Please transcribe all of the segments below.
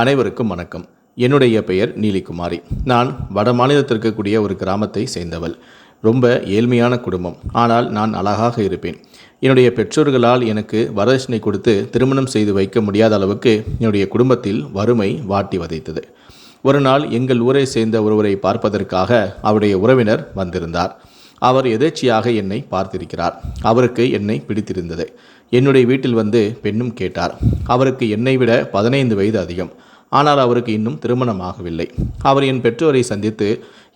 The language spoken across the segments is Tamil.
அனைவருக்கும் வணக்கம். என்னுடைய பெயர் நீலிகுமாரி. நான் வட மாநிலத்தில் இருக்கக்கூடிய ஒரு கிராமத்தை சேர்ந்தவள். ரொம்ப ஏழ்மையான குடும்பம். ஆனால் நான் அழகாக இருப்பேன். என்னுடைய பெற்றோர்களால் எனக்கு வரதட்சணை கொடுத்து திருமணம் செய்து வைக்க முடியாத அளவுக்கு என்னுடைய குடும்பத்தில் வறுமை வாட்டி வதைத்தது. ஒரு நாள் எங்கள் ஊரை சேர்ந்த ஒருவரை பார்ப்பதற்காக அவருடைய உறவினர் வந்திருந்தார். அவர் எதேச்சியாக என்னை பார்த்திருக்கிறார். அவருக்கு என்னை பிடித்திருந்தது. என்னுடைய வீட்டில் வந்து பெண்ணும் கேட்டார். அவருக்கு என்னை விட பதினைந்து வயது அதிகம். ஆனால் அவருக்கு இன்னும் திருமணம் ஆகவில்லை. அவர் என் பெற்றோரை சந்தித்து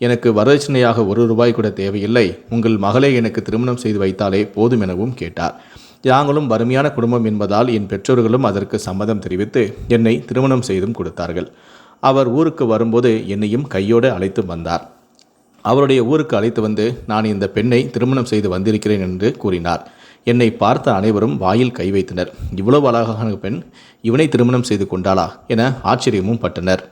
எனக்கு வரதட்சணையாக ஒரு ரூபாய் கூட தேவையில்லை. உங்கள் மகளை எனக்கு திருமணம் செய்து வைத்தாலே போதும் எனவும் கேட்டார். நாங்களும் வறுமையான குடும்பம் என்பதால் என் பெற்றோர்களும் அதற்கு சம்மதம் தெரிவித்து என்னை திருமணம் செய்தும் கொடுத்தார்கள். அவர் ஊருக்கு வரும்போது என்னையும் கையோடு அழைத்து வந்தார். அவருடைய ஊருக்கு அழைத்து வந்து நான் இந்த பெண்ணை திருமணம் செய்து வந்திருக்கிறேன் என்று கூறினார். என்னை பார்த்த அனைவரும் வாயில் கை வைத்தனர். இவ்வளவு அழகான பெண் இவனை திருமணம் செய்து கொண்டாளா என ஆச்சரியமும் பட்டனர்.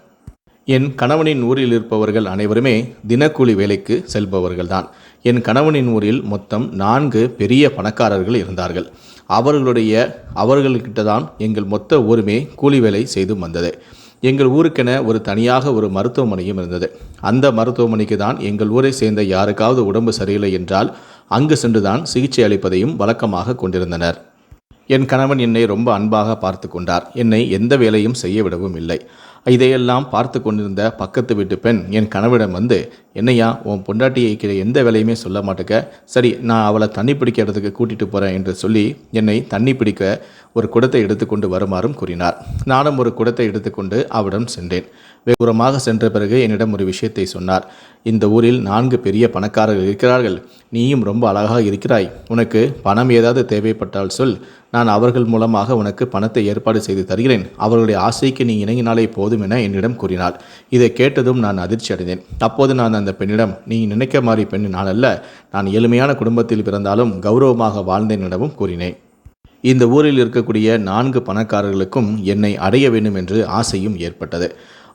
என் கணவனின் ஊரில் இருப்பவர்கள் அனைவருமே தினக்கூலி வேலைக்கு செல்பவர்கள்தான். என் கணவனின் ஊரில் மொத்தம் நான்கு பெரிய பணக்காரர்கள் இருந்தார்கள். அவர்களுடைய அவர்கள்கிட்ட தான் எங்கள் மொத்த ஊருமே கூலி வேலை செய்து வந்தது. எங்கள் ஊருக்கென ஒரு தனியாக ஒரு மருத்துவமனையும் இருந்தது. அந்த மருத்துவமனைக்கு தான் எங்கள் ஊரை சேர்ந்த யாருக்காவது உடம்பு சரியில்லை என்றால் அங்கு சென்றுதான் சிகிச்சை அளிப்பதையும் வழக்கமாக கொண்டிருந்தனர். என் கணவன் என்னை ரொம்ப அன்பாக பார்த்து கொண்டார். என்னை எந்த வேலையும் செய்ய விடவும் இல்லை. இதையெல்லாம் பார்த்து கொண்டிருந்த பக்கத்து வீட்டு பெண் என் கணவிடம் வந்து என்னையா உன் பொண்டாட்டியை கிட்ட எந்த வேலையுமே சொல்ல மாட்டேக்க? சரி நான் அவளை தண்ணி பிடிக்கிறதுக்கு கூட்டிகிட்டு போகிறேன் என்று சொல்லி என்னை தண்ணி பிடிக்க ஒரு குடத்தை எடுத்துக்கொண்டு வருமாறும் கூறினார். நானும் ஒரு குடத்தை எடுத்துக்கொண்டு அவரிடம் சென்றேன். வெகுரமாக சென்ற பிறகு என்னிடம் ஒரு விஷயத்தை சொன்னார். இந்த ஊரில் நான்கு பெரிய பணக்காரர்கள் இருக்கிறார்கள். நீயும் ரொம்ப அழகாக இருக்கிறாய். உனக்கு பணம் ஏதாவது தேவைப்பட்டால் சொல். நான் அவர்கள் மூலமாக உனக்கு பணத்தை ஏற்பாடு செய்து தருகிறேன். அவர்களுடைய ஆசைக்கு நீ இணங்கினாலே போதும் என என்னிடம் கூறினார். இதை கேட்டதும் நான் அதிர்ச்சி அடைந்தேன். அப்போது நான் அந்த பெண்ணிடம் நீ நினைக்க மாறி பெண் நான் அல்ல. நான் ஏழ்மையான குடும்பத்தில் பிறந்தாலும் கௌரவமாக வாழ்ந்தேன் எனவும் கூறினேன். இந்த ஊரில் இருக்கக்கூடிய நான்கு பணக்காரர்களுக்கும் என்னை அடைய வேண்டும் என்று ஆசையும் ஏற்பட்டது.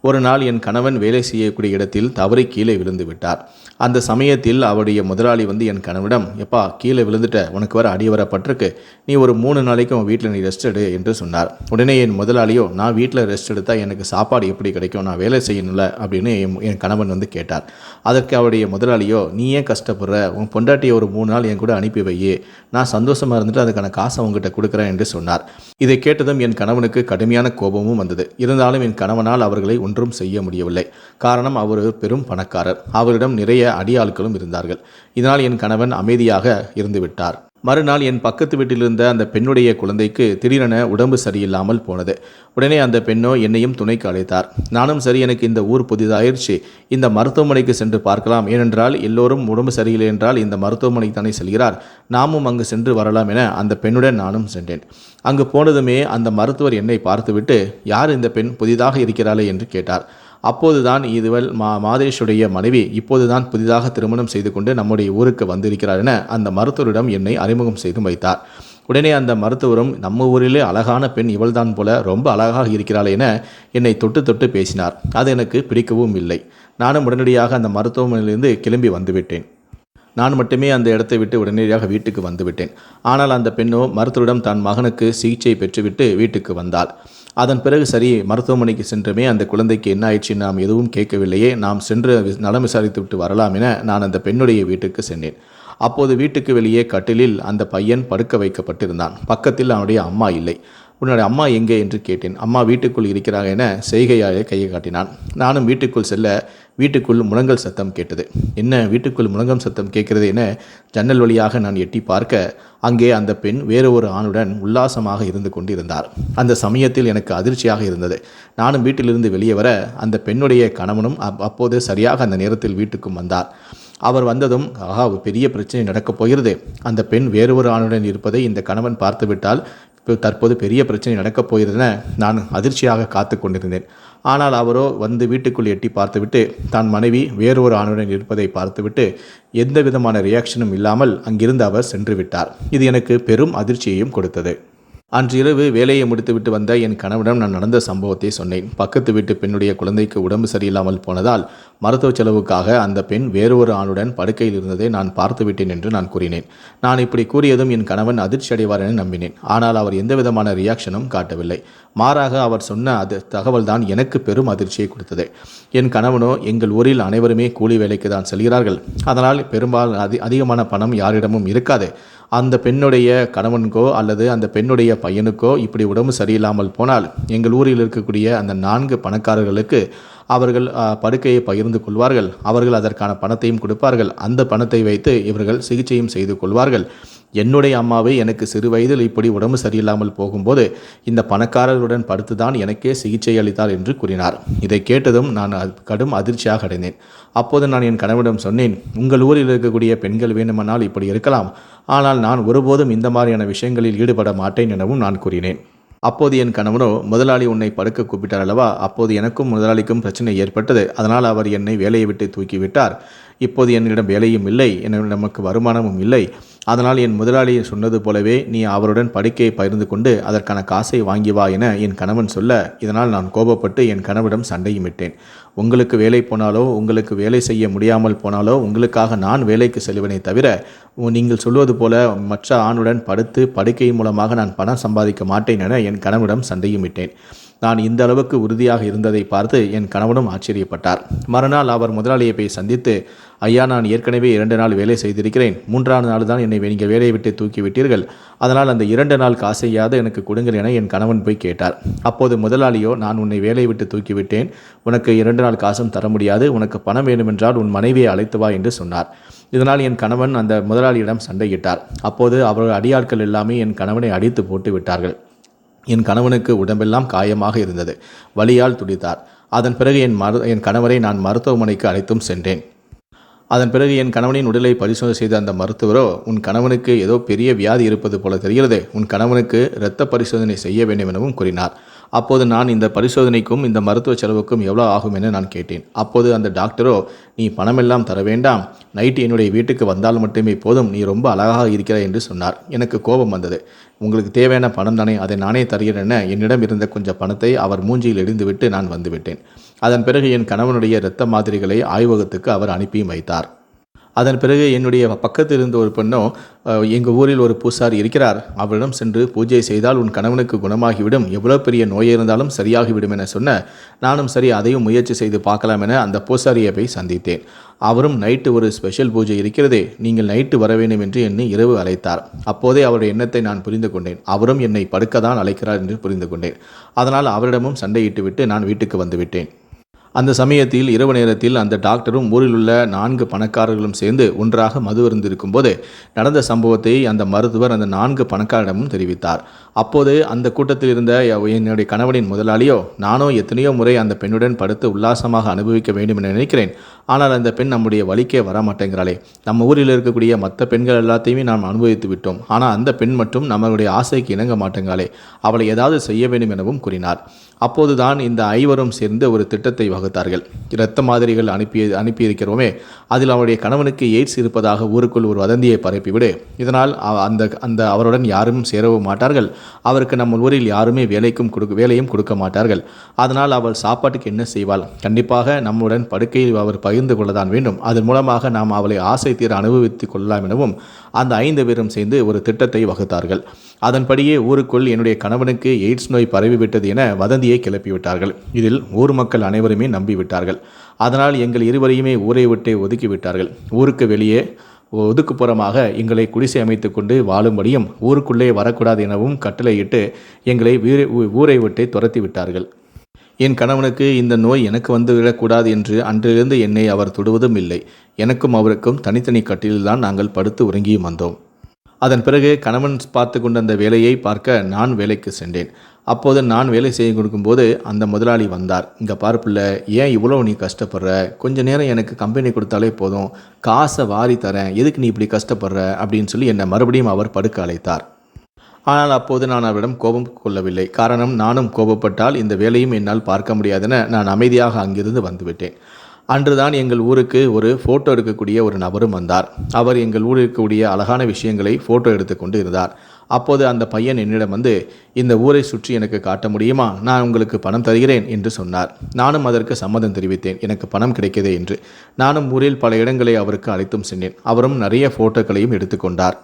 ஒரு நாள் என் கணவன் வேலை செய்யக்கூடிய இடத்தில் தவறி கீழே விழுந்து விட்டார். அந்த சமயத்தில் அவருடைய முதலாளி வந்து என் கணவனிடம் எப்பா கீழே விழுந்துட்ட உனக்கு வர அடி வரப்பட்டிருக்கு. நீ ஒரு மூணு நாளைக்கு உன் வீட்டில் நீ ரெஸ்ட் எடு என்று சொன்னார். உடனே என் முதலாளியோ நான் வீட்டில் ரெஸ்ட் எடுத்தால் எனக்கு சாப்பாடு எப்படி கிடைக்கும்? நான் வேலை செய்யணும்ல அப்படின்னு என் என் கணவன் வந்து கேட்டார். அதற்கு அவருடைய முதலாளியோ நீ ஏன் கஷ்டப்படுற? உன் பொண்டாட்டியை ஒரு மூணு நாள் என் கூட அனுப்பி வையே. நான் சந்தோஷமாக இருந்துட்டு அதுக்கான காசை உங்ககிட்ட கொடுக்குறேன் என்று சொன்னார். இதை கேட்டதும் என் கணவனுக்கு கடுமையான கோபமும் வந்தது. இருந்தாலும் என் கணவனால் அவர்களை ஒன்றும் செய்ய முடியவில்லை. காரணம் அவர் பெரும் பணக்காரர். அவரிடம் நிறைய அடியாட்களும் இருந்தார்கள். இதனால் என் கணவன் அமைதியாக இருந்துவிட்டார். மறுநாள் என் பக்கத்து வீட்டில் இருந்த அந்த பெண்ணுடைய குழந்தைக்கு திடீரென உடம்பு சரியில்லாமல் போனது. உடனே அந்த பெண்ணோ என்னையும் துணைக்கு அழைத்தார். நானும் சரி எனக்கு இந்த ஊர் புதிதாயிருச்சு. இந்த மருத்துவமனைக்கு சென்று பார்க்கலாம். ஏனென்றால் எல்லோரும் உடம்பு சரியில்லை என்றால் இந்த மருத்துவமனைக்கு தானே செல்கிறார். நாமும் அங்கு சென்று வரலாம் என அந்த பெண்ணுடன் நானும் சென்றேன். அங்கு போனதுமே அந்த மருத்துவர் என்னை பார்த்துவிட்டு யார் இந்த பெண் புதிதாக இருக்கிறாளே? என்று கேட்டார். அப்போதுதான் இதுவள் மா மாதேஷுடைய மனைவி இப்போதுதான் புதிதாக திருமணம் செய்து கொண்டு நம்முடைய ஊருக்கு வந்திருக்கிறார் என அந்த மருத்துவரிடம் என்னை அறிமுகம் செய்து வைத்தார். உடனே அந்த மருத்துவரும் நம்ம ஊரிலே அழகான பெண் இவள்தான் போல ரொம்ப அழகாக இருக்கிறாள் என என்னை தொட்டு தொட்டு பேசினார். அது எனக்கு பிடிக்கவும் இல்லை. நானும் உடனடியாக அந்த மருத்துவமனையிலிருந்து கிளம்பி வந்துவிட்டேன். நான் மட்டுமே அந்த இடத்தை விட்டு உடனடியாக வீட்டுக்கு வந்துவிட்டேன். ஆனால் அந்த பெண்ணோ மருத்துவரிடம் தன் மகனுக்கு சிகிச்சை பெற்றுவிட்டு வீட்டுக்கு வந்தாள். அதன் பிறகு சரி மருத்துவமனைக்கு சென்றுமே அந்த குழந்தைக்கு என்ன ஆயிடுச்சு நாம் எதுவும் கேட்கவில்லையே. நாம் சென்று நலம் விசாரித்து விட்டு வரலாம் என நான் அந்த பெண்ணுடைய வீட்டுக்கு சென்றேன். அப்போது வீட்டுக்கு வெளியே கட்டிலில் அந்த பையன் படுக்க வைக்கப்பட்டிருந்தான். பக்கத்தில் அவனுடைய அம்மா இல்லை. உன்னுடைய அம்மா எங்கே என்று கேட்டேன். அம்மா வீட்டுக்குள் இருக்கிறாங்க என செய்கையாலே கையை காட்டினான். நானும் வீட்டுக்குள் செல்ல வீட்டுக்குள் முழங்கல் சத்தம் கேட்டது. என்ன வீட்டுக்குள் முழங்கம் சத்தம் கேட்கிறது என ஜன்னல் வழியாக நான் எட்டி பார்க்க அங்கே அந்த பெண் வேறு ஒரு ஆணுடன் உல்லாசமாக இருந்து கொண்டிருந்தார். அந்த சமயத்தில் எனக்கு அதிர்ச்சியாக இருந்தது. நானும் வீட்டிலிருந்து வெளியே வர அந்த பெண்ணுடைய கணவனும் அப்- அப்போது சரியாக அந்த நேரத்தில் வீட்டுக்கும் வந்தார். அவர் வந்ததும் ஆஹா ஒரு பெரிய பிரச்சனை நடக்கப் போகிறது. அந்த பெண் வேறு ஒரு ஆணுடன் இருப்பதை இந்த கணவன் பார்த்துவிட்டால் தற்போது பெரிய பிரச்சனை நடக்கப் போகிறதுன நான் அதிர்ச்சியாக காத்து கொண்டிருந்தேன். ஆனால் அவரோ வந்து வீட்டுக்குள் எட்டி பார்த்துவிட்டு தான் மனைவி வேறு ஒரு ஆணுடன் இருப்பதை பார்த்துவிட்டு எந்த விதமான ரியாக்ஷனும் இல்லாமல் அங்கிருந்து அவர் சென்று விட்டார். இது எனக்கு பெரும் அதிர்ச்சியையும் கொடுத்தது. அன்று இரவு வேலையை முடித்துவிட்டு வந்த என் கணவனிடம் நான் நடந்த சம்பவத்தை சொன்னேன். பக்கத்து வீட்டு பெண்ணுடைய குழந்தைக்கு உடம்பு சரியில்லாமல் போனதால் மருத்துவ செலவுக்காக அந்த பெண் வேறு ஒரு ஆணுடன் படுக்கையில் இருந்ததை நான் பார்த்து விட்டேன் என்று நான் கூறினேன். நான் இப்படி கூறியதும் என் கணவன் அதிர்ச்சி அடைவார் என நம்பினேன். ஆனால் அவர் எந்த விதமான ரியாக்ஷனும் காட்டவில்லை. மாறாக அவர் சொன்ன அது தகவல்தான் எனக்கு பெரும் அதிர்ச்சியை கொடுத்தது. என் கணவனோ எங்கள் ஊரில் அனைவருமே கூலி வேலைக்கு தான் செல்கிறார்கள். அதனால் பெரும்பாலும் அதி அதிகமான பணம் யாரிடமும் இருக்காது. அந்த பெண்ணுடைய கணவனுக்கோ அல்லது அந்த பெண்ணுடைய பையனுக்கோ இப்படி உடம்பு சரியில்லாமல் போனால் எங்கள் ஊரில் இருக்கக்கூடிய அந்த நான்கு பணக்காரர்களுக்கு அவர்கள் படுக்கையை பகிர்ந்து கொள்வார்கள். அவர்கள் அதற்கான பணத்தையும் கொடுப்பார்கள். அந்த பணத்தை வைத்து இவர்கள் சிகிச்சையும் செய்து கொள்வார்கள். என்னுடைய அம்மாவை எனக்கு சிறு வயதில் இப்படி உடம்பு சரியில்லாமல் போகும்போது இந்த பணக்காரர்களுடன் படுத்துதான் எனக்கே சிகிச்சை அளித்தார் என்று கூறினார். இதை கேட்டதும் நான் கடும் அதிர்ச்சியாக அடைந்தேன். அப்போது நான் என் கணவனிடம் சொன்னேன் உங்கள் ஊரில் இருக்கக்கூடிய பெண்கள் வேண்டுமானால் இப்படி இருக்கலாம். ஆனால் நான் ஒருபோதும் இந்த மாதிரியான விஷயங்களில் ஈடுபட மாட்டேன் எனவும் நான் கூறினேன். அப்போது என் கணவனோ முதலாளி உன்னை படுக்க கூப்பிட்டார் அல்லவா? அப்போது எனக்கும் முதலாளிக்கும் பிரச்சனை ஏற்பட்டது. அதனால் அவர் என்னை வேலையை விட்டு தூக்கிவிட்டார். இப்போது என்னிடம் வேலையும் இல்லை. என்னிடம் நமக்கு வருமானமும் இல்லை. அதனால் என் முதலாளி சொன்னது போலவே நீ அவருடன் படுக்கையை பகிர்ந்து கொண்டு அதற்கான காசை வாங்கி வா என என் கணவன் சொல்ல இதனால் நான் கோபப்பட்டு என் கணவனிடம் சண்டையும் விட்டேன் உங்களுக்கு வேலை போனாலோ உங்களுக்கு வேலை செய்ய முடியாமல் போனாலோ உங்களுக்காக நான் வேலைக்கு செல்வனே தவிர உ- நீங்கள் சொல்வது போல மற்ற ஆணுடன் படுத்து படுக்கை மூலமாக நான் பணம் சம்பாதிக்க மாட்டேன் என என் கணவனிடம் சந்தையும் விட்டேன் நான் இந்த அளவுக்கு உறுதியாக இருந்ததை பார்த்து என் கணவனும் ஆச்சரியப்பட்டார். மறுநாள் அவர் முதலாளியை போய் சந்தித்து ஐயா நான் ஏற்கனவே இரண்டு நாள் வேலை செய்திருக்கிறேன். மூன்றாவது நாள் தான் என்னை நீங்கள் வேலையை விட்டு தூக்கி விட்டீர்கள். அதனால் அந்த இரண்டு நாள் காசையாவது எனக்கு கொடுங்கள் என என் கணவன் போய் கேட்டார். அப்போது முதலாளியோ நான் உன்னை வேலையை விட்டு தூக்கி விட்டேன். உனக்கு இரண்டு நாள் காசும் தர முடியாது. உனக்கு பணம் வேண்டுமென்றால் உன் மனைவியை அழைத்து வா என்று சொன்னார். இதனால் என் கணவன் அந்த முதலாளியிடம் சண்டையிட்டார். அப்போது அவர்கள் அடியாட்கள் எல்லாமே என் கணவனை அடித்து போட்டு விட்டார்கள். என் கணவனுக்கு உடம்பெல்லாம் காயமாக இருந்தது. வலியால் துடித்தார். அதன் பிறகு என் மரு என் கணவரை நான் மருத்துவமனைக்கு அழைத்தும் சென்றேன். அதன் பிறகு என் கணவனின் உடலை பரிசோதனை செய்த அந்த மருத்துவரோ உன் கணவனுக்கு ஏதோ பெரிய வியாதி இருப்பது போல தெரிகிறது. உன் கணவனுக்கு இரத்த பரிசோதனை செய்ய வேண்டும் எனவும் கூறினார். அப்போது நான் இந்த பரிசோதனைக்கும் இந்த மருத்துவ செலவுக்கும் எவ்வளோ ஆகும் என நான் கேட்டேன். அப்போது அந்த டாக்டரோ நீ பணமெல்லாம் தர வேண்டாம். நைட்டு என்னுடைய வீட்டுக்கு வந்தால் மட்டுமே போதும். நீ ரொம்ப அழகாக இருக்கிறாய் என்று சொன்னார். எனக்கு கோபம் வந்தது. உங்களுக்கு தேவையான பணம் தானே? அதை நானே தருகிறேன் என என்னிடம் இருந்த கொஞ்சம் பணத்தை அவர் மூஞ்சியில் எறிந்துவிட்டு நான் வந்துவிட்டேன் அதன் பிறகு என் கணவனுடைய இரத்த மாதிரிகளை ஆய்வகத்துக்கு அவர் அனுப்பியும் வைத்தார். அதன் பிறகு என்னுடைய பக்கத்தில் இருந்த ஒரு பெண்ணோ எங்கள் ஊரில் ஒரு பூசாரி இருக்கிறார். அவரிடம் சென்று பூஜை செய்தால் உன் கணவனுக்கு குணமாகிவிடும். எவ்வளோ பெரிய நோய் இருந்தாலும் சரியாகிவிடும் என சொன்ன நானும் சரி அதையும் முயற்சி செய்து பார்க்கலாம் என அந்த பூசாரியை போய் சந்தித்தேன். அவரும் நைட்டு ஒரு ஸ்பெஷல் பூஜை இருக்கிறதே நீங்கள் நைட்டு வர வேண்டும் என்று என்னை இரவு அழைத்தார். அப்போதே அவருடைய எண்ணத்தை நான் புரிந்து கொண்டேன். அவரும் என்னை படுக்க தான் அழைக்கிறார் என்று புரிந்து கொண்டேன். அதனால் அவரிடமும் சண்டையிட்டுவிட்டு நான் வீட்டுக்கு வந்துவிட்டேன் அந்த சமயத்தில் இரவு நேரத்தில் அந்த டாக்டரும் ஊரில் உள்ள நான்கு பணக்காரர்களும் சேர்ந்து ஒன்றாக மது போது நடந்த சம்பவத்தை அந்த மருத்துவர் அந்த நான்கு பணக்காரரிடமும் தெரிவித்தார். அப்போது அந்த கூட்டத்தில் இருந்த என்னுடைய கணவனின் முதலாளியோ நானோ எத்தனையோ முறை அந்த பெண்ணுடன் படுத்து உல்லாசமாக அனுபவிக்க வேண்டும் என நினைக்கிறேன். ஆனால் அந்த பெண் நம்முடைய வழிக்கே வர மாட்டேங்கிறாளே நம்ம ஊரில் இருக்கக்கூடிய மற்ற பெண்கள் எல்லாத்தையுமே நாம் அனுபவித்து விட்டோம். ஆனால் அந்த பெண் மட்டும் நம்மளுடைய ஆசைக்கு இணங்க மாட்டேங்காளே. அவளை ஏதாவது செய்ய வேண்டும் எனவும் கூறினார். அப்போதுதான் இந்த ஐவரும் சேர்ந்து ஒரு திட்டத்தை வகுத்தார்கள். இரத்த மாதிரிகள் அனுப்பி அனுப்பியிருக்கிறோமே. அதில் அவருடைய கணவனுக்கு எய்ட்ஸ் இருப்பதாக ஊருக்குள் ஒரு வதந்தியை பரப்பிவிடு. இதனால் அந்த அந்த அவருடன் யாரும் சேரவும் மாட்டார்கள். அவருக்கு நம்ம ஊரில் யாருமே வேலைக்கும் கொடுக்க வேலையும் கொடுக்க மாட்டார்கள். அதனால் அவள் சாப்பாட்டுக்கு என்ன செய்வாள்? கண்டிப்பாக நம்முடன் படுக்கையில் அவர் பகிர்ந்து கொள்ளதான் வேண்டும். அதன் மூலமாக நாம் அவளை ஆசை தீர அனுபவித்துக் கொள்ளலாம் எனவும் அந்த ஐந்து பேரும் சேர்ந்து ஒரு திட்டத்தை வகுத்தார்கள். அதன்படியே ஊருக்குள் என்னுடைய கணவனுக்கு எய்ட்ஸ் நோய் பரவிவிட்டது என வதந்தியை கிளப்பிவிட்டார்கள். இதில் ஊர் மக்கள் அனைவருமே நம்பிவிட்டார்கள். அதனால் எங்கள் இருவரையுமே ஊரை விட்டே ஒதுக்கிவிட்டார்கள். ஊருக்கு வெளியே ஒதுக்குப்புறமாக எங்களை குடிசை அமைத்து கொண்டு வாழும்படியும் ஊருக்குள்ளே வரக்கூடாது எனவும் கட்டளையிட்டு எங்களை வீர- ஊ- ஊரை விட்டு துரத்தி விட்டார்கள் என் கணவனுக்கு இந்த நோய் எனக்கு வந்து விடக்கூடாது என்று அன்றிலிருந்து என்னை அவர் தொடுவதும் இல்லை. எனக்கும் அவருக்கும் தனித்தனி கட்டில்தான் நாங்கள் படுத்து உறங்கியும் வந்தோம். அதன் பிறகு கணவன் பார்த்து கொண்ட அந்த வேலையை பார்க்க நான் வேலைக்கு சென்றேன். அப்போது நான் வேலை செய்ய கொடுக்கும்போது அந்த முதலாளி வந்தார். இங்கே பாரு ஏன் இவ்வளோ நீ கஷ்டப்படுற? கொஞ்ச நேரம் எனக்கு கம்பெனி கொடுத்தாலே போதும். காசை வாரி தரேன். எதுக்கு நீ இப்படி கஷ்டப்படுற? அப்படின்னு சொல்லி என்னை மறுபடியும் அவர் படுக்க அழைத்தார். ஆனால் அப்போது நான் அவரிடம் கோபம் கொள்ளவில்லை. காரணம் நானும் கோபப்பட்டால் இந்த வேலையும் என்னால் பார்க்க முடியாதென நான் அமைதியாக அங்கிருந்து வந்துவிட்டேன். அன்றுதான் எங்கள் ஊருக்கு ஒரு ஃபோட்டோ எடுக்கக்கூடிய ஒரு நபரும் வந்தார். அவர் எங்கள் ஊரில் இருக்கக்கூடிய அழகான விஷயங்களை ஃபோட்டோ எடுத்துக்கொண்டு இருந்தார். அப்போது அந்த பையன் என்னிடம் வந்து இந்த ஊரை சுற்றி எனக்கு காட்ட முடியுமா? நான் உங்களுக்கு பணம் தருகிறேன் என்று சொன்னார். நானும் அதற்கு சம்மதம் தெரிவித்தேன். எனக்கு பணம் கிடைக்கதே என்று. நானும் ஊரில் பல இடங்களை அவருக்கு அழைத்தும் சென்றேன். அவரும் நிறைய ஃபோட்டோக்களையும் எடுத்துக்கொண்டார்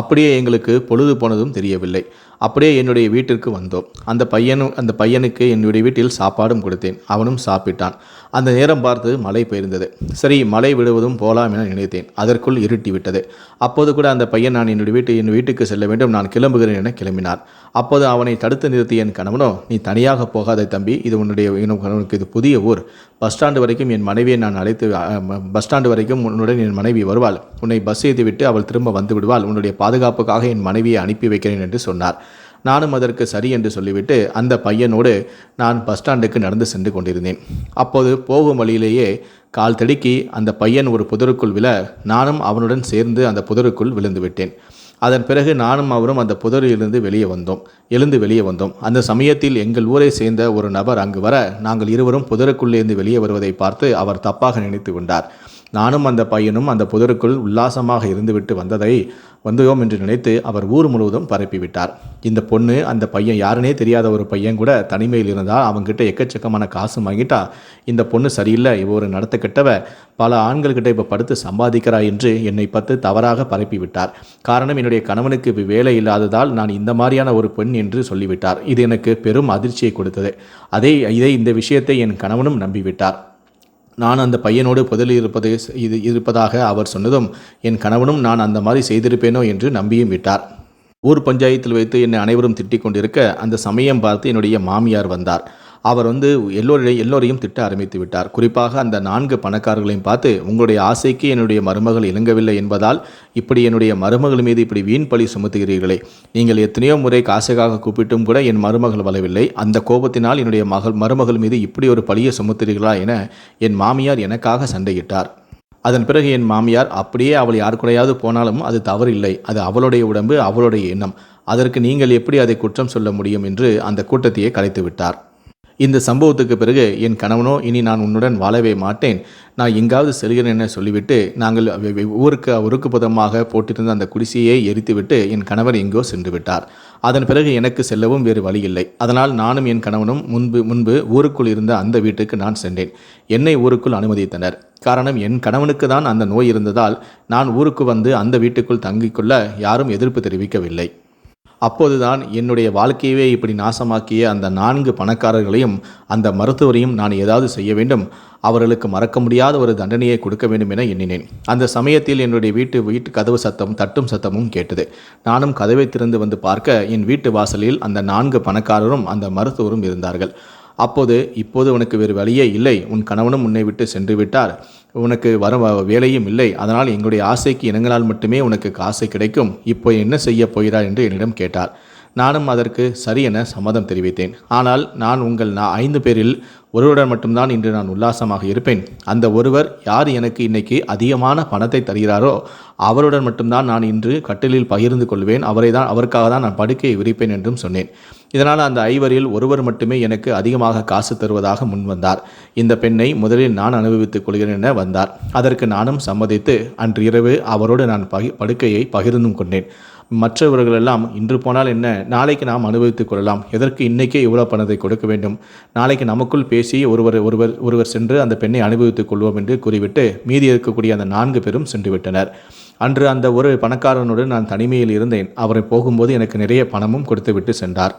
அப்படியே எங்களுக்கு பொழுது போனதும் தெரியவில்லை. அப்படியே என்னுடைய வீட்டிற்கு வந்தோம். அந்த பையனும் அந்த பையனுக்கு என்னுடைய வீட்டில் சாப்பாடும் கொடுத்தேன். அவனும் சாப்பிட்டான். அந்த நேரம் பார்த்து மழை பெய்ந்தது சரி மழை விடுவதும் போலாம் என நினைத்தேன். அதற்குள் இருட்டி விட்டது அப்போது கூட அந்த பையன் நான் என்னுடைய வீட்டு என் வீட்டுக்கு செல்ல வேண்டும். நான் கிளம்புகிறேன் என கிளம்பினார் அப்போது அவனை தடுத்து நிறுத்திய என் கணவனோ நீ தனியாக போகாத தம்பி. இது உன்னுடைய உனக்கு இது புதிய ஊர். பஸ் ஸ்டாண்டு வரைக்கும் என் மனைவியை நான் அழைத்து பஸ் ஸ்டாண்டு வரைக்கும் உன்னுடன் என் மனைவி வருவாள். உன்னை பஸ் ஏற்றிவிட்டு அவள் திரும்ப வந்து விடுவாள். உன்னுடைய பாதுகாப்புக்காக என் மனைவியை அனுப்பி வைக்கிறேன் என்று சொன்னார். நானும் அதற்கு சரி என்று சொல்லிவிட்டு அந்த பையனோடு நான் பஸ் ஸ்டாண்டுக்கு நடந்து சென்று கொண்டிருந்தேன். அப்போது போகும் வழியிலேயே கால் தடுக்கி அந்த பையன் ஒரு புதருக்குள் விழ நானும் அவனுடன் சேர்ந்து அந்த புதருக்குள் விழுந்து விட்டேன். அதன் பிறகு நானும் அவரும் அந்த புதரிலிருந்து வெளியே வந்தோம். எழுந்து வெளியே வந்தோம். அந்த சமயத்தில் எங்கள் ஊரை சேர்ந்த ஒரு நபர் அங்கு வர நாங்கள் இருவரும் புதருக்குள்ளேருந்து வெளியே வருவதை பார்த்து அவர் தப்பாக நினைத்து கொண்டார். நானும் அந்த பையனும் அந்த புதருக்குள் உல்லாசமாக இருந்துவிட்டு வந்ததை வந்தோம் என்று நினைத்து அவர் ஊர் முழுவதும் பரப்பிவிட்டார். இந்த பொண்ணு அந்த பையன் யாருனே தெரியாத ஒரு பையன் கூட தனிமையில் இருந்தால் அவங்ககிட்ட எக்கச்சக்கமான காசு வாங்கிட்டா இந்த பொண்ணு சரியில்லை இவ ஒரு நடத்த கெட்டவ பல ஆண்கள்கிட்ட இப்போ படுத்து சம்பாதிக்கிறா என்று என்னை பத்து தவறாக பரப்பிவிட்டார். காரணம் என்னுடைய கணவனுக்கு வேலை இல்லாததால் நான் இந்த மாதிரியான ஒரு பெண் என்று சொல்லிவிட்டார். இது எனக்கு பெரும் அதிர்ச்சியை கொடுத்தது. அதே இதை இந்த விஷயத்தை என் கணவனும் நம்பிவிட்டார். நான் அந்த பையனோடு புதலில் இருப்பது இது இருப்பதாக அவர் சொன்னதும் என் கணவனும் நான் அந்த மாதிரி செய்திருப்பேனோ என்று நம்பியும் விட்டார். ஊர் பஞ்சாயத்தில் வைத்து என்னை அனைவரும் திட்டிக் கொண்டிருக்க அந்த சமயம் பார்த்து என்னுடைய மாமியார் வந்தார். அவர் வந்து எல்லோரையும் எல்லோரையும் திட்ட ஆரம்பித்து விட்டார். குறிப்பாக அந்த நான்கு பணக்காரர்களையும் பார்த்து உங்களுடைய ஆசைக்கு என்னுடைய மருமகள் இணங்கவில்லை என்பதால் இப்படி என்னுடைய மருமகள் மீது இப்படி வீண் பழி சுமத்துகிறீர்களே. நீங்கள் எத்தனையோ முறை காசுக்காக கூப்பிட்டும் கூட என் மருமகள் வரவில்லை. அந்த கோபத்தினால் என்னுடைய மகள் மருமகள் மீது இப்படி ஒரு பழியை சுமத்துகிறீர்களா என என் மாமியார் எனக்காக சண்டையிட்டார். அதன் பிறகு என் மாமியார் அப்படியே அவள் யார் கூடையாவது போனாலும் அது தவறில்லை. அது அவளுடைய உடம்பு அவளுடைய எண்ணம். அதற்கு நீங்கள் எப்படி அதை குற்றம் சொல்ல முடியும்? என்று அந்த கூட்டத்தையே கலைத்து விட்டார். இந்த சம்பவத்துக்கு பிறகு என் கணவனோ இனி நான் உன்னுடன் வாழவே மாட்டேன். நான் எங்காவது செல்கிறேன் என சொல்லிவிட்டு நாங்கள் ஊருக்கு அவருக்கு புதமாக போட்டிருந்த அந்த குடிசையை எரித்துவிட்டு என் கணவர் எங்கோ சென்று விட்டார். அதன் பிறகு எனக்கு செல்லவும் வேறு வழி இல்லை. அதனால் நானும் என் கணவனும் முன்பு முன்பு ஊருக்குள் இருந்த அந்த வீட்டுக்கு நான் சென்றேன். என்னை ஊருக்குள் அனுமதித்தனர். காரணம் என் கணவனுக்கு தான் அந்த நோய் இருந்ததால் நான் ஊருக்கு வந்து அந்த வீட்டுக்குள் தங்கிக்கொள்ள யாரும் எதிர்ப்பு தெரிவிக்கவில்லை. அப்போதுதான் என்னுடைய வாழ்க்கையவே இப்படி நாசமாக்கிய அந்த நான்கு பணக்காரர்களையும் அந்த மருத்துவரையும் நான் ஏதாவது செய்ய வேண்டும். அவர்களுக்கு மறக்க முடியாத ஒரு தண்டனையை கொடுக்க வேண்டும் என எண்ணினேன். அந்த சமயத்தில் என்னுடைய வீட்டு வீட்டு கதவு சத்தம் தட்டும் சத்தமும் கேட்டது. நானும் கதவை திறந்து வந்து பார்க்க என் வீட்டு வாசலில் அந்த நான்கு பணக்காரரும் அந்த மருத்துவரும் இருந்தார்கள். அப்போது இப்போது உனக்கு வேறு வழியே இல்லை. உன் கணவனும் உன்னை விட்டு சென்று விட்டார். உனக்கு வர வேலையும் இல்லை. அதனால் எங்களுடைய ஆசைக்கு இனங்களால் மட்டுமே உனக்கு காசு கிடைக்கும். இப்போ என்ன செய்ய போகிறார் என்று என்னிடம் கேட்டார். நானும் அதற்கு சரி என சம்மதம் தெரிவித்தேன். ஆனால் நான் உங்கள் நான் ஐந்து பேரில் ஒருவருடன் மட்டும்தான் இன்று நான் உல்லாசமாக இருப்பேன். அந்த ஒருவர் யார் எனக்கு இன்னைக்கு அதிகமான பணத்தை தருகிறாரோ அவருடன் மட்டும்தான் நான் இன்று கட்டிலில் பகிர்ந்து கொள்வேன். அவரை தான் அவருக்காக தான் நான் படுக்கையை விரிப்பேன் என்றும் சொன்னேன். இதனால் அந்த ஐவரில் ஒருவர் மட்டுமே எனக்கு அதிகமாக காசு தருவதாக முன்வந்தார் இந்த பெண்ணை முதலில் நான் அனுபவித்துக் கொள்கிறேன் என வந்தார். அதற்கு நானும் சம்மதித்து அன்று இரவு அவரோடு நான் பகி படுக்கையை பகிர்ந்தும் கொண்டேன். மற்றவர்களெல்லாம் இன்று போனால் என்ன? நாளைக்கு நாம் அனுபவித்துக் கொள்ளலாம். எதற்கு இன்றைக்கே இவ்வளோ பணத்தை கொடுக்க வேண்டும்? நாளைக்கு நமக்குள் பேசி ஒருவர் ஒருவர் ஒருவர் சென்று அந்த பெண்ணை அனுபவித்துக் கொள்வோம் என்று கூறிவிட்டு மீதி இருக்கக்கூடிய அந்த நான்கு பேரும் சென்று விட்டனர். அன்று அந்த ஒரு பணக்காரனுடன் நான் தனிமையில் இருந்தேன். அவரை போகும்போது எனக்கு நிறைய பணமும் கொடுத்துவிட்டு சென்றார்.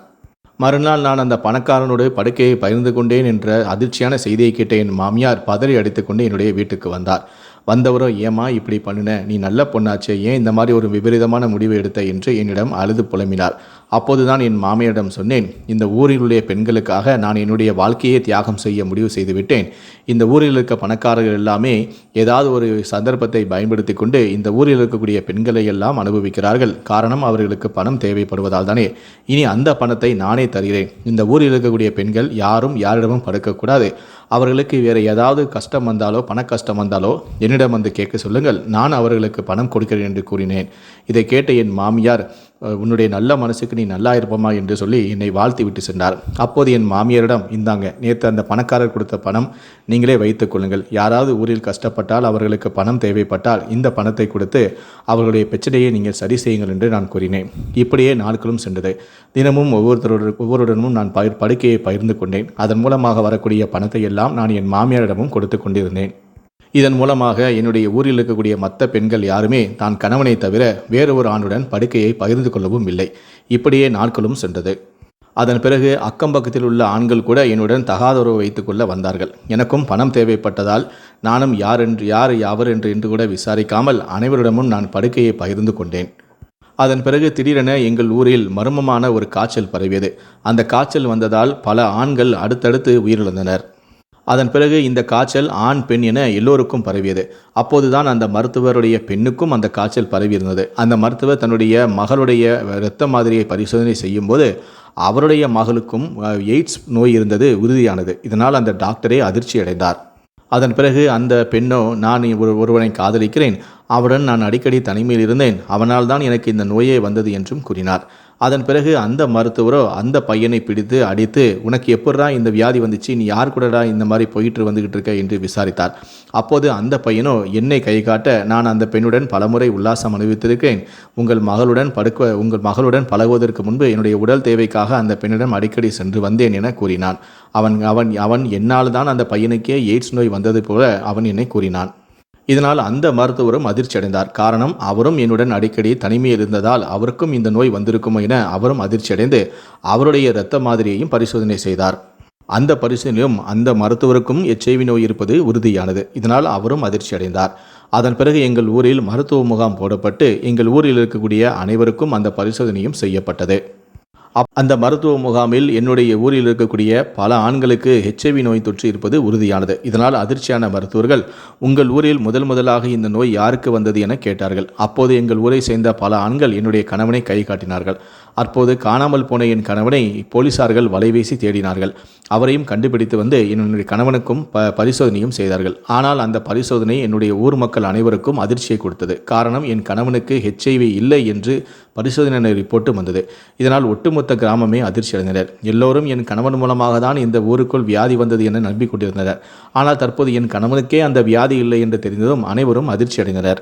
மறுநாள் நான் அந்த பணக்காரனோடு படுக்கையை பகிர்ந்து கொண்டேன் என்ற அதிர்ச்சியான செய்தியை கேட்ட என் மாமியார் பதறி அடித்துக்கொண்டு என்னுடைய வீட்டுக்கு வந்தார். வந்தவரோ ஏமா இப்படி பண்ணின? நீ நல்ல பொண்ணாச்சே ஏன் இந்த மாதிரி ஒரு விபரீதமான முடிவு எடுத்த என்று என்னிடம் அழுது புலம்பினார். அப்போதுதான் என் மாமியாரிடம் சொன்னேன் இந்த ஊரிலுடைய பெண்களுக்காக நான் என்னுடைய வாழ்க்கையை தியாகம் செய்ய முடிவு செய்துவிட்டேன். இந்த ஊரில் இருக்க பணக்காரர்கள் எல்லாமே ஏதாவது ஒரு சந்தர்ப்பத்தை பயன்படுத்தி கொண்டு இந்த ஊரில் இருக்கக்கூடிய பெண்களை எல்லாம் அனுபவிக்கிறார்கள். காரணம் அவர்களுக்கு பணம் தேவைப்படுவதால் தானே. இனி அந்த பணத்தை நானே தருகிறேன். இந்த ஊரில் இருக்கக்கூடிய பெண்கள் யாரும் யாரிடமும் படுக்கக்கூடாது. அவர்களுக்கு வேறு ஏதாவது கஷ்டம் வந்தாலோ பண கஷ்டம் வந்தாலோ என்னிடம் வந்து கேட்க சொல்லுங்கள். நான் அவர்களுக்கு பணம் கொடுக்கிறேன் என்று கூறினேன். இதை கேட்ட என் மாமியார் உன்னுடைய நல்ல மனசுக்கு நீ நல்லா இருப்பமா என்று சொல்லி என்னை வாழ்த்தி விட்டு சென்றார். அப்போது என் மாமியாரிடம் இந்தாங்க நேற்று அந்த பணக்காரர் கொடுத்த பணம் நீங்களே வைத்துக் கொள்ளுங்கள். யாராவது ஊரில் கஷ்டப்பட்டால் அவர்களுக்கு பணம் தேவைப்பட்டால் இந்த பணத்தை கொடுத்து அவர்களுடைய பிரச்சனையை நீங்கள் சரி செய்யுங்கள் என்று நான் கூறினேன். இப்படியே நாட்களும் சென்றது. தினமும் ஒவ்வொருத்தருடன் ஒவ்வொருடனும் நான் பகிர் படுக்கையை பகிர்ந்து கொண்டேன். அதன் மூலமாக வரக்கூடிய பணத்தை எல்லாம் நான் என் மாமியாரிடமும் கொடுத்து கொண்டிருந்தேன். இதன் மூலமாக என்னுடைய ஊரில் இருக்கக்கூடிய மற்ற பெண்கள் யாருமே தான் கணவனை தவிர வேறு ஒரு ஆணுடன் படுக்கையை பகிர்ந்து கொள்ளவும் இல்லை. இப்படியே நாட்களும் சென்றது. அதன் பிறகு அக்கம் பக்கத்தில் உள்ள ஆண்கள் கூட என்னுடன் தகாத உறவு வைத்துக்கொள்ள வந்தார்கள். எனக்கும் பணம் தேவைப்பட்டதால் நானும் யார் என்று யார் யாவர் என்று என்று கூட விசாரிக்காமல் அனைவரிடமும் நான் படுக்கையை பகிர்ந்து கொண்டேன். அதன் பிறகு திடீரென எங்கள் ஊரில் மர்மமான ஒரு காய்ச்சல் பரவியது. அந்த காய்ச்சல் வந்ததால் பல ஆண்கள் அடுத்தடுத்து உயிரிழந்தனர். அதன் பிறகு இந்த காய்ச்சல் ஆண் பெண் என எல்லோருக்கும் பரவியது. அப்போதுதான் அந்த மருத்துவருடைய பெண்ணுக்கும் அந்த காய்ச்சல் பரவியிருந்தது. அந்த மருத்துவர் தன்னுடைய மகளுடைய இரத்த மாதிரியை பரிசோதனை செய்யும்போது அவருடைய மகளுக்கும் எய்ட்ஸ் நோய் இருந்தது உறுதியானது. இதனால் அந்த டாக்டரே அதிர்ச்சி அடைந்தார். அதன் பிறகு அந்த பெண்ணோ நான் ஒரு ஒருவனை காதலிக்கிறேன். அவருடன் நான் அடிக்கடி தனிமையில் இருந்தேன். அவனால் தான் எனக்கு இந்த நோயே வந்தது என்றும் கூறினார். அதன் பிறகு அந்த மருத்துவரோ அந்த பையனை பிடித்து அடித்து உனக்கு எப்படிடா இந்த வியாதி வந்துச்சு? நீ யார் கூடடா இந்த மாதிரி போயிட்டு வந்துகிட்டு இருக்க? என்று விசாரித்தார். அப்போது அந்த பையனோ என்னை கை காட்ட நான் அந்த பெண்ணுடன் பலமுறை உல்லாசம் அனுபவித்திருக்கேன். உங்கள் மகளுடன் படுக்க உங்கள் மகளுடன் பழகுவதற்கு முன்பு என்னுடைய உடல் தேவைக்காக அந்த பெண்ணிடம் அடிக்கடி சென்று வந்தேன் என கூறினான். அவன் அவன் அவன் என்னால் தான் அந்த பையனுக்கே எய்ட்ஸ் நோய் வந்தது போல அவன் என்னை கூறினான். இதனால் அந்த மருத்துவரும் அதிர்ச்சி அடைந்தார் காரணம் அவரும் என்னுடன் அடிக்கடி தனிமையில் இருந்ததால் அவருக்கும் இந்த நோய் வந்திருக்குமோ என அவரும் அதிர்ச்சி அடைந்து அவருடைய இரத்த மாதிரியையும் பரிசோதனை செய்தார். அந்த பரிசீலனையும் அந்த மருத்துவருக்கும் எச்ஐவி நோய் இருப்பது உறுதியானது. இதனால் அவரும் அதிர்ச்சி அடைந்தார் அதன் பிறகு எங்கள் ஊரில் மருத்துவ முகாம் போடப்பட்டு எங்கள் ஊரில் இருக்கக்கூடிய அனைவருக்கும் அந்த பரிசோதனையும் செய்யப்பட்டது. அந்த மருத்துவ முகாமில் என்னுடைய ஊரில் இருக்கக்கூடிய பல ஆண்களுக்கு ஹெச்ஐவி நோய் தொற்று இருப்பது உறுதியானது. இதனால் அதிர்ச்சியான மருத்துவர்கள் உங்கள் ஊரில் முதல் முதலாக இந்த நோய் யாருக்கு வந்தது என கேட்டார்கள். அப்போது எங்கள் ஊரை சேர்ந்த பல ஆண்கள் என்னுடைய கணவனை கை காட்டினார்கள். அப்போது காணாமல் போன என் கணவனை போலீசார்கள் வலைவீசி தேடினார்கள். அவரையும் கண்டுபிடித்து வந்து என்னுடைய கணவனுக்கும் ப பரிசோதனையும் செய்தார்கள். ஆனால் அந்த பரிசோதனை என்னுடைய ஊர் மக்கள் அனைவருக்கும் அதிர்ச்சியை கொடுத்தது. காரணம் என் கணவனுக்கு ஹெச்ஐவி இல்லை என்று பரிசோதனை ரிப்போர்ட்டும் வந்தது. இதனால் ஒட்டுமொத்த கிராமமே அதிர்ச்சி அடைந்தனர். எல்லோரும் என் கணவன் மூலமாக தான் இந்த ஊருக்குள் வியாதி வந்தது என நம்பிக்கொண்டிருந்தனர். ஆனால் தற்போது என் கணவனுக்கே அந்த வியாதி இல்லை என்று தெரிந்ததும் அனைவரும் அதிர்ச்சி அடைந்தனர்.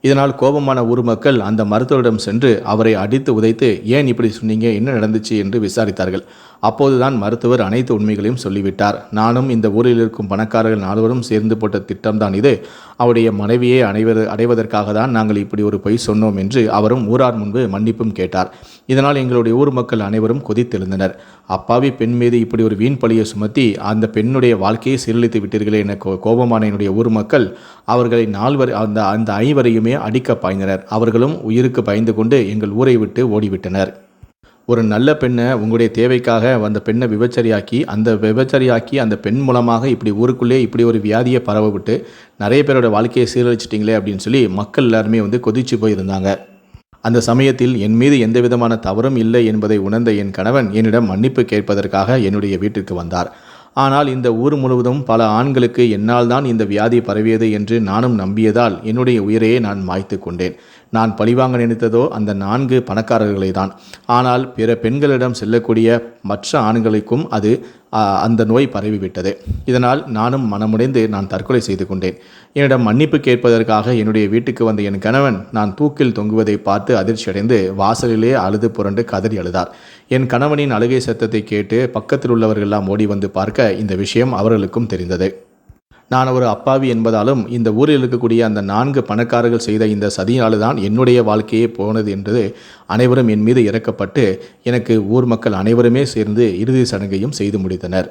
இதனால் கோபமான ஊர் மக்கள் அந்த மருத்துவரிடம் சென்று அவரை அடித்து உதைத்து ஏன் இப்படி சொன்னீங்க? என்ன நடந்துச்சு? என்று விசாரித்தார்கள். அப்போதுதான் மருத்துவர் அனைத்து உண்மைகளையும் சொல்லிவிட்டார். நானும் இந்த ஊரில் இருக்கும் பணக்காரர்கள் நால்வரும் சேர்ந்து போட்ட திட்டம்தான் இது. அவருடைய மனைவியை அனைவர் அடைவதற்காக தான் நாங்கள் இப்படி ஒரு பொய் சொன்னோம் என்று அவரும் ஊரார் முன்பு மன்னிப்பும் கேட்டார். இதனால் எங்களுடைய ஊர் மக்கள் அனைவரும் கொதித்தெழுந்தனர். அப்பாவி பெண் மீது இப்படி ஒரு வீண் பழியை சுமத்தி அந்த பெண்ணுடைய வாழ்க்கையை சீரழித்து விட்டீர்களே என கோ- கோபமான என்னுடைய ஊர் மக்கள் அவர்களை நால்வர் அந்த அந்த ஐவரையுமே அடிக்க பாய்ந்தனர். அவர்களும் உயிருக்கு பயந்து கொண்டு எங்கள் ஊரை விட்டு ஓடிவிட்டனர். ஒரு நல்ல பெண்ணை உங்களுடைய தேவைக்காக அந்த பெண்ணை விபச்சரியாக்கி அந்த விபச்சரியாக்கி அந்த பெண் மூலமாக இப்படி ஊருக்குள்ளே இப்படி ஒரு வியாதியை பரவ விட்டு நிறைய பேரோட வாழ்க்கையை சீரழிச்சிட்டிங்களே அப்படின்னு சொல்லி மக்கள் எல்லாருமே வந்து கொதிச்சு போயிருந்தாங்க. அந்த சமயத்தில் என் மீது எந்த விதமான தவறும் இல்லை என்பதை உணர்ந்த என் கணவன் என்னிடம் மன்னிப்பு கேட்பதற்காக என்னுடைய வீட்டிற்கு வந்தார். ஆனால் இந்த ஊர் முழுவதும் பல ஆண்களுக்கு என்னால் தான் இந்த வியாதி பரவியது என்று நானும் நம்பியதால் என்னுடைய உயிரையே நான் மாய்த்து கொண்டேன். நான் பழிவாங்க நினைத்ததோ அந்த நான்கு பணக்காரர்களை தான் ஆனால் பிற பெண்களிடம் செல்லக்கூடிய மற்ற ஆண்களுக்கும் அது அந்த நோய் பரவிவிட்டது. இதனால் நானும் மனமுடைந்து நான் தற்கொலை செய்து கொண்டேன். என்னிடம் மன்னிப்பு கேட்பதற்காக என்னுடைய வீட்டுக்கு வந்த என் கணவன் நான் தூக்கில் தொங்குவதை பார்த்து அதிர்ச்சியடைந்து வாசலிலே அழுது புரண்டு கதறி அழுதார். என் கணவனின் அழுகை சத்தத்தை கேட்டு பக்கத்தில் உள்ளவர்களெல்லாம் ஓடி வந்து பார்க்க இந்த விஷயம் அவர்களுக்கும் தெரிந்தது. நான் ஒரு அப்பாவி என்பதாலும் இந்த ஊரில் இருக்கக்கூடிய அந்த நான்கு பணக்காரர்கள் செய்த இந்த சதியினால் தான் என்னுடைய வாழ்க்கையே போனது என்றது அனைவரும் என் மீது இறக்கப்பட்டு எனக்கு ஊர் மக்கள் அனைவருமே சேர்ந்து இறுதி சடங்கையும் செய்து முடித்தனர்.